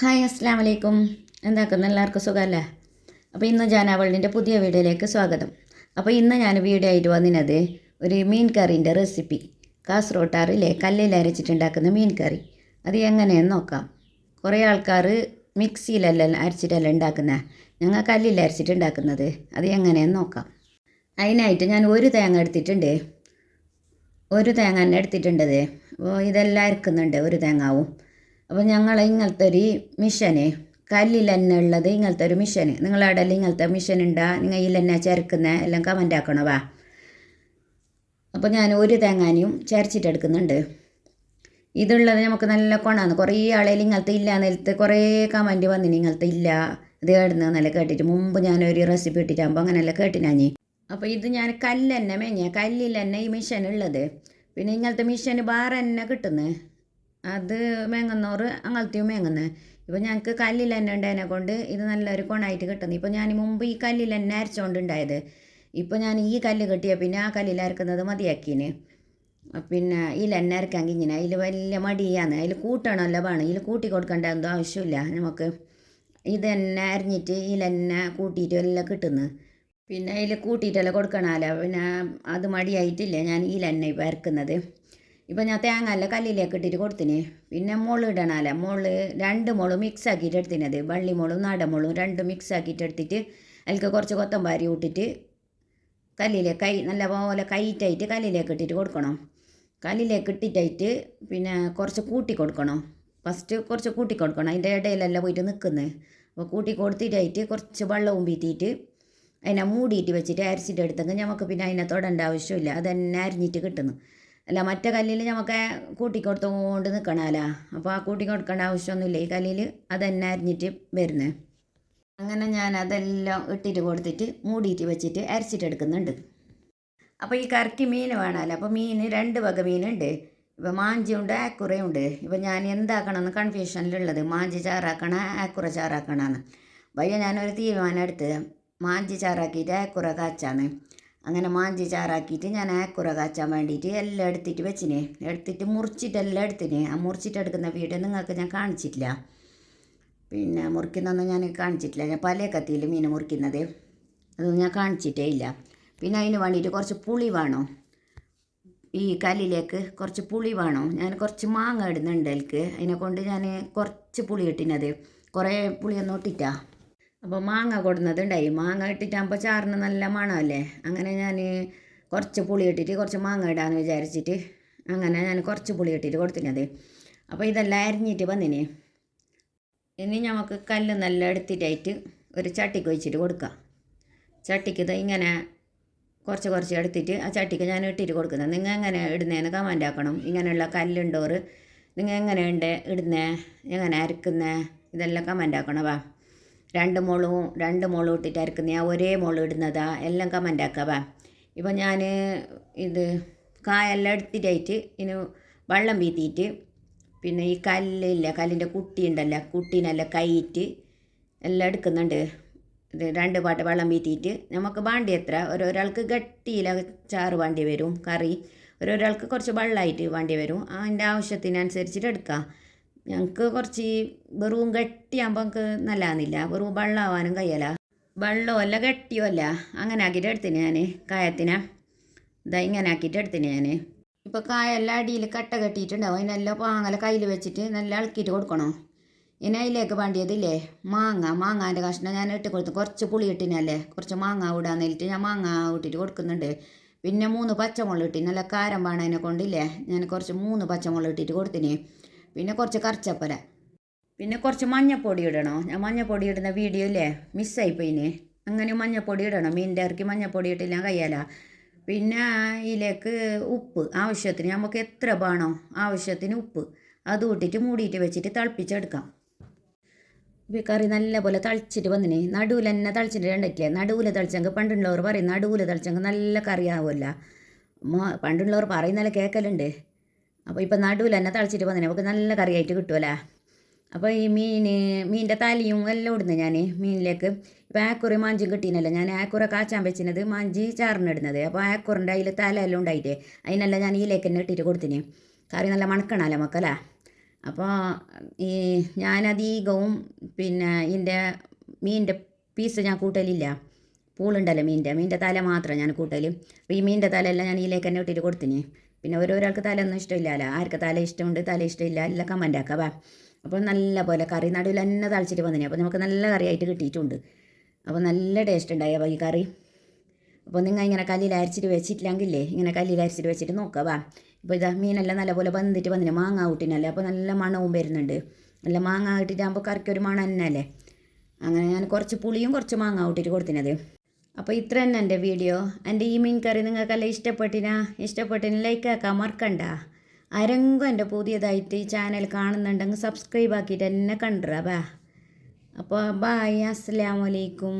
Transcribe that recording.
Hi അസ്സാം വലൈക്കും എന്താക്കുന്നു എല്ലാവർക്കും സുഖമല്ലേ അപ്പോൾ ഇന്ന് ജാനാവളിന്റെ പുതിയ വീഡിയോയിലേക്ക് സ്വാഗതം. അപ്പോൾ ഇന്ന് ഞാൻ വീഡിയോ ആയിട്ട് വന്നിനത് ഒരു മീൻ കറീന്റെ റെസിപ്പി. കാസറോട്ടാറിലെ കല്ലിൽ അരച്ചിട്ടുണ്ടാക്കുന്ന മീൻ കറി അത് എങ്ങനെയെന്ന് നോക്കാം. കുറേ ആൾക്കാർ മിക്സിയിലല്ല അരച്ചിട്ടല്ല ഉണ്ടാക്കുന്നത് ഞങ്ങൾ കല്ലിൽ അരച്ചിട്ട് ഉണ്ടാക്കുന്നത് അത് എങ്ങനെയെന്ന് നോക്കാം. അതിനായിട്ട് ഞാൻ ഒരു തേങ്ങ എടുത്തിട്ടുണ്ട്. ഒരു തേങ്ങ തന്നെ എടുത്തിട്ടുണ്ടത് അപ്പോൾ ഇതെല്ലാം അരക്കുന്നുണ്ട് ഒരു തേങ്ങാവും. അപ്പോൾ ഞങ്ങൾ ഇങ്ങനത്തെ ഒരു മിഷന് കല്ലിൽ തന്നെ ഉള്ളത് ഇങ്ങനത്തെ ഒരു മിഷന്. നിങ്ങളവിടെ ഇങ്ങനത്തെ മിഷൻ ഉണ്ടാ? നിങ്ങൾ ഇതിൽ തന്നെ ചേർക്കുന്ന? എല്ലാം കമന്റ് ആക്കണോ? വാ. അപ്പോൾ ഞാൻ ഒരു തേങ്ങാനിയും ചേർച്ചിട്ടെടുക്കുന്നുണ്ട് ഇതുള്ളത് നമുക്ക് നല്ല കൊണാന്ന്. കുറേ ആളെ ഇങ്ങനത്തെ ഇല്ല നിലത്ത് കുറേ കമന്റ് വന്നിന്. ഇങ്ങനത്തെ ഇല്ല. ഇത് കേടുന്ന നല്ല കേട്ടിട്ട് മുമ്പ് ഞാനൊരു റെസിപ്പി ഇട്ടിട്ടാകുമ്പോൾ അങ്ങനെയല്ല കേട്ടിനാഞ്ഞി അപ്പോൾ ഇത് ഞാൻ കല്ല് തന്നെ മേഞ്ഞ. കല്ലിൽ തന്നെ ഈ മിഷൻ ഉള്ളത്. പിന്നെ ഇങ്ങനത്തെ മിഷൻ വേറെ തന്നെ കിട്ടുന്നത് അത് മേങ്ങുന്നോറ് അങ്ങനത്തെയും മേങ്ങുന്നത് ഇപ്പോൾ ഞങ്ങൾക്ക് കല്ലിൽ തന്നെ ഉണ്ടായതിനെ കൊണ്ട് ഇത് നല്ലൊരു കൊണായിട്ട് കിട്ടുന്നു. ഇപ്പോൾ ഞാൻ മുമ്പ് ഈ കല്ലിൽ തന്നെ അരച്ചുകൊണ്ടുണ്ടായത് ഇപ്പോൾ ഞാൻ ഈ കല്ല് കിട്ടിയ പിന്നെ ആ കല്ലിൽ അരക്കുന്നത് മതിയാക്കീന്. പിന്നെ ഈ തന്നെ അരക്കാൻ ഇങ്ങനെ. അതിൽ വലിയ മടിയാണ്. അതിൽ കൂട്ടണമല്ലോ വേണം ഇതിൽ കൂട്ടി കൊടുക്കേണ്ട എന്തോ ആവശ്യമില്ല നമുക്ക് ഇത് തന്നെ അരിഞ്ഞിട്ട് ഇതിൽ തന്നെ കൂട്ടിയിട്ട് എല്ലാം കിട്ടുന്നു. പിന്നെ അതിൽ കൂട്ടിയിട്ടെല്ലാം കൊടുക്കണമല്ലോ പിന്നെ അത് മടിയായിട്ടില്ല. ഞാൻ ഈ തന്നെ ഇപ്പോൾ അരക്കുന്നത്. ഇപ്പം ഞാൻ തേങ്ങ എല്ലാം കല്ലിലേക്ക് ഇട്ടിട്ട് കൊടുത്തിന്. പിന്നെ മുള ഇടണല്ല മുൾ രണ്ട് മുൾ മിക്സ് ആക്കിയിട്ട് എടുത്തിനത്. വള്ളി മുളും നാടൻ മുളകും രണ്ടും മിക്സ് ആക്കിയിട്ട് എടുത്തിട്ട് അതിലേക്ക് കുറച്ച് കൊത്തമ്പാരി ഇട്ടിട്ട് കല്ലിലെ കൈ നല്ല പോലെ കൈറ്റായിട്ട് കല്ലിലേക്ക് ഇട്ടിട്ട് കൊടുക്കണം. കല്ലിലേക്ക് ഇട്ടിട്ടായിട്ട് പിന്നെ കുറച്ച് കൂട്ടി കൊടുക്കണം. ഫസ്റ്റ് കുറച്ച് കൂട്ടി കൊടുക്കണം. അതിന്റെ ഇടയിലല്ല പോയിട്ട് നിൽക്കുന്നത് അപ്പോൾ കൂട്ടി കൊടുത്തിട്ടായിട്ട് കുറച്ച് വെള്ളവും പീത്തിയിട്ട് അതിനെ മൂടിയിട്ട് വെച്ചിട്ട് അരച്ചിട്ട് എടുത്തെങ്കിൽ നമുക്ക് പിന്നെ അതിനെ തൊടേണ്ട ആവശ്യമില്ല. അത് തന്നെ അരിഞ്ഞിട്ട് കിട്ടുന്നു. അല്ല മറ്റേ കല്ലിൽ നമുക്ക് കൂട്ടി കൊടുത്തുകൊണ്ട് നിൽക്കണമല്ലോ അപ്പോൾ ആ കൂട്ടി കൊടുക്കേണ്ട ആവശ്യമൊന്നുമില്ല. ഈ കല്ലിൽ അത് തന്നെ അരിഞ്ഞിട്ട് വരുന്നത് അങ്ങനെ ഞാൻ അതെല്ലാം ഇട്ടിട്ട് കൊടുത്തിട്ട് മൂടിയിട്ട് വെച്ചിട്ട് അരച്ചിട്ടെടുക്കുന്നുണ്ട് അപ്പോൾ ഈ കറിക്ക് മീൻ വേണമല്ലോ അപ്പോൾ മീൻ രണ്ട് വക മീനുണ്ട്. ഇപ്പോൾ മാഞ്ചിയുണ്ട് ആക്കുറയുണ്ട്. ഇപ്പോൾ ഞാൻ എന്താക്കണമെന്ന് കൺഫ്യൂഷനിലുള്ളത് മാഞ്ചി ചാറാക്കണ ആക്കുറ ചാറാക്കണമെന്ന് വയ്യ ഞാനൊരു തീരുമാനം എടുത്ത് മാഞ്ചി ചാറാക്കിയിട്ട് ആക്കുറ കാച്ചാന്ന്. അങ്ങനെ മാഞ്ചി ചാറാക്കിയിട്ട് ഞാൻ ആക്കുറ കാച്ചാൻ വേണ്ടിയിട്ട് എല്ലാം എടുത്തിട്ട് വെച്ചിന്. എടുത്തിട്ട് മുറിച്ചിട്ടെല്ലാം എടുത്തിന്. ആ മുറിച്ചിട്ട് എടുക്കുന്ന വീഡിയോ നിങ്ങൾക്ക് ഞാൻ കാണിച്ചിട്ടില്ല. പിന്നെ മുറിക്കുന്നൊന്നും ഞാൻ കാണിച്ചിട്ടില്ല. ഞാൻ പല കത്തിയിൽ മീൻ മുറിക്കുന്നത്. അതൊന്നും ഞാൻ കാണിച്ചിട്ടേ ഇല്ല. പിന്നെ അതിന് വേണ്ടിയിട്ട് കുറച്ച് പുളി വേണം. ഈ കല്ലിലേക്ക് കുറച്ച് പുളി വേണം. ഞാൻ കുറച്ച് മാങ്ങ ഇടുന്നുണ്ട് എനിക്ക് അതിനെ കൊണ്ട് ഞാൻ കുറച്ച് പുളി ഇട്ടിനത്. കുറേ പുളിയൊന്നും ഇട്ടിട്ടാ. അപ്പോൾ മാങ്ങ കൊടുന്നതുണ്ടായി. മാങ്ങ ഇട്ടിട്ടാകുമ്പോൾ ചാറിന് നല്ല മണമല്ലേ അങ്ങനെ ഞാൻ കുറച്ച് പുളി ഇട്ടിട്ട് കുറച്ച് മാങ്ങ ഇടാമെന്ന് വിചാരിച്ചിട്ട് അങ്ങനെ ഞാൻ കുറച്ച് പുളി ഇട്ടിട്ട് കൊടുത്തിനത്. അപ്പോൾ ഇതെല്ലാം അരിഞ്ഞിട്ട് വന്നിന്. ഇനി നമുക്ക് കല്ല് നല്ല എടുത്തിട്ടായിട്ട് ഒരു ചട്ടിക്ക് വെച്ചിട്ട് കൊടുക്കാം. ചട്ടിക്ക് ഇങ്ങനെ കുറച്ച് കുറച്ച് എടുത്തിട്ട് ആ ചട്ടിക്ക് ഞാൻ ഇട്ടിട്ട് കൊടുക്കുന്നത് നിങ്ങൾ എങ്ങനെ ഇടുന്നതെന്ന് കമന്റ് ആക്കണം. ഇങ്ങനെയുള്ള കല്ലുണ്ടോറ്? നിങ്ങൾ എങ്ങനെയുണ്ട് ഇടുന്നേ? എങ്ങനെ അരക്കുന്നേ? ഇതെല്ലാം കമന്റ് ആക്കണം വാ. രണ്ട് മുളകും രണ്ട് മുളകും ഇട്ടിട്ട് അരക്കുന്ന ഒരേ മുളക് ഇടുന്നതാ. എല്ലാം കമന്റ് ആക്കാം ഇപ്പം ഞാൻ ഇത് കായെല്ലാം എടുത്തിട്ടായിട്ട് ഇനി വെള്ളം വീത്തിയിട്ട് പിന്നെ ഈ കല്ലില്ല കല്ലിന്റെ കുട്ടി ഉണ്ടല്ലോ കുട്ടീനെല്ലാം കൈയിട്ട് എല്ലാം എടുക്കുന്നുണ്ട്. ഇത് രണ്ട് പാട്ട് വെള്ളം വീത്തിയിട്ട് നമുക്ക് വാണ്ടി എത്ര? ഓരോരാൾക്ക് ഗട്ടിയില ചാറ് വാണ്ടി വരും കറി. ഓരോരാൾക്ക് കുറച്ച് വെള്ളമായിട്ട് വേണ്ടി വരും. അതിന്റെ ആവശ്യത്തിനനുസരിച്ചിട്ട് എടുക്കാം. ഞങ്ങൾക്ക് കുറച്ച് വെറും ഗട്ടിയാകുമ്പോൾ ഞങ്ങൾക്ക് നല്ലതാകുന്നില്ല വെറും വെള്ളമാവാനും കഴിയല വെള്ളമോ അല്ല അങ്ങനെ ആക്കിയിട്ട് എടുത്തിന് ഞാൻ കായത്തിനെ. ഇതാ ഇങ്ങനെ ആക്കിയിട്ട് എടുത്തിന് ഞാൻ ഇപ്പോൾ കായെല്ലാം അടിയിൽ കട്ട കെട്ടിയിട്ടുണ്ടാവും. അതിനെല്ലാം പാങ്ങല കയ്യിൽ വെച്ചിട്ട് നല്ല ഇളക്കിയിട്ട് കൊടുക്കണം? ഇനി അതിലേക്ക് വേണ്ടിയതില്ലേ? മാങ്ങ. മാങ്ങാന്റെ കഷ്ണം ഞാൻ ഇട്ട് കൊടുത്തു കുറച്ച് പുളി ഇട്ടിനല്ലേ കുറച്ച് മാങ്ങ ഇടാൻ നേരിട്ട് ഞാൻ മാങ്ങ ഇട്ടിട്ട് കൊടുക്കുന്നുണ്ട്. പിന്നെ മൂന്ന് പച്ചമുളക് ഇട്ടി നല്ല കാരം വേണതിനെ കൊണ്ടില്ലേ? ഞാൻ കുറച്ച് മൂന്ന് പച്ചമുളക് ഇട്ടിട്ട് കൊടുത്തിന്. പിന്നെ കുറച്ച് കറിച്ചപ്പര. പിന്നെ കുറച്ച് മഞ്ഞപ്പൊടി ഇടണോ? ഞാൻ മഞ്ഞപ്പൊടി ഇടുന്ന വീഡിയോ ഇല്ലേ? മിസ്സായിപ്പോയിന് അങ്ങനെ മഞ്ഞപ്പൊടി ഇടണം. മീനിന്റെ ഇറക്കി മഞ്ഞപ്പൊടി ഇട്ടില്ല കയ്യാല. പിന്നെ ഇതിലേക്ക് ഉപ്പ്. ആവശ്യത്തിന് നമുക്ക് എത്ര വേണോ ആവശ്യത്തിന് ഉപ്പ്. അത് ഇട്ടിട്ട് മൂടിയിട്ട് വെച്ചിട്ട് തിളപ്പിച്ചെടുക്കാം. കറി നല്ലപോലെ തളിച്ചിട്ട് വന്നിന്. നടുവിൽ തന്നെ തളിച്ചിട്ട് രണ്ടിട്ടില്ലേ നടുവിൽ തളിച്ചെങ്കിൽ പണ്ടുള്ളവർ പറയും നടുവിൽ തളിച്ചെങ്കിൽ നല്ല കറിയാവുമല്ല. പണ്ടുള്ളവർ പറയുന്നല്ല കേൾക്കലുണ്ട്. അപ്പോൾ ഇപ്പം നടുവിൽ തന്നെ തളിച്ചിട്ട് വന്നേ നമുക്ക് നല്ല കറിയായിട്ട് കിട്ടുമല്ലേ അപ്പോൾ ഈ മീൻ മീനിന്റെ തലയും എല്ലാം ഇടുന്നത് ഞാൻ മീനിലേക്ക്. ഇപ്പോൾ ആക്കുറി മാഞ്ചും കിട്ടീനല്ലോ. ഞാൻ ആക്കുറ കാച്ചാൻ വെച്ചിരുന്നത് മാഞ്ചി ചാറിനിടുന്നത് അപ്പോൾ ആക്കുറിന്റെ അതിൽ തല എല്ലാം ഉണ്ടായിട്ടേ അതിനെല്ലാം ഞാൻ ഇതിലേക്ക് തന്നെ ഇട്ടിട്ട് കൊടുത്തിന്. കറി നല്ല മണക്കണമല്ലോ മക്കളാ? അപ്പോൾ ഈ ഞാനധികവും പിന്നെ ഇതിന്റെ മീനിന്റെ പീസ് ഞാൻ കൂട്ടലില്ല. പൂളുണ്ടല്ലോ മീനിന്റെ മീനിന്റെ തല മാത്രം ഞാൻ കൂട്ടൽ അപ്പോൾ ഈ മീനിന്റെ തലയെല്ലാം ഞാൻ ഇതിലേക്ക് തന്നെ ഇട്ടിട്ട് കൊടുത്തിന്. പിന്നെ ഓരോരാൾക്ക് തലയൊന്നും ഇഷ്ടമില്ലല്ലോ. ആർക്ക് തല ഇഷ്ടമുണ്ട് തല ഇഷ്ടമില്ല എല്ലാം കമന്റ് ആക്കാം വാ. അപ്പോൾ നല്ല പോലെ കറി നടുവിൽ തന്നെ തളിച്ചിട്ട് വന്നിനി. അപ്പോൾ നമുക്ക് നല്ല കറിയായിട്ട് കിട്ടിയിട്ടുണ്ട്. അപ്പോൾ നല്ല ടേസ്റ്റ് ഉണ്ടായി അപ്പോൾ ഈ കറി. അപ്പോൾ നിങ്ങൾ ഇങ്ങനെ കല്ലിൽ അരച്ചിട്ട് വെച്ചിട്ടില്ലെങ്കിലേ ഇങ്ങനെ കല്ലിൽ അരച്ചിട്ട് വെച്ചിട്ട് നോക്കുക വാ. ഇപ്പോൾ ഇതാ മീനെല്ലാം നല്ലപോലെ വന്നിട്ട് വന്നിന്. മാങ്ങ കൂട്ടിനല്ലേ? അപ്പോൾ നല്ല മണവും വരുന്നുണ്ട്. നല്ല മാങ്ങ ഇട്ടിട്ടാകുമ്പോൾ കറിക്ക് ഒരു മണം തന്നെയല്ലേ? അങ്ങനെ ഞാൻ കുറച്ച് പുളിയും കുറച്ച് മാങ്ങ കൂട്ടിയിട്ട് കൊടുത്തിനത്. അപ്പോൾ ഇത്ര തന്നെ എന്റെ വീഡിയോ. എന്റെ ഈ മീൻ കറി നിങ്ങൾക്കെല്ലാം ഇഷ്ടപ്പെട്ടിനാ? ഇഷ്ടപ്പെട്ടിന് ലൈക്ക് ആക്കാൻ മറക്കണ്ട. ആരെങ്കിലും എന്റെ പുതിയതായിട്ട് ഈ ചാനൽ കാണുന്നുണ്ടെങ്കിൽ സബ്സ്ക്രൈബ് ആക്കിയിട്ട് എന്നെ കണ്ടുറാ അപ്പോൾ ബായ് അസ്സലാമലൈക്കും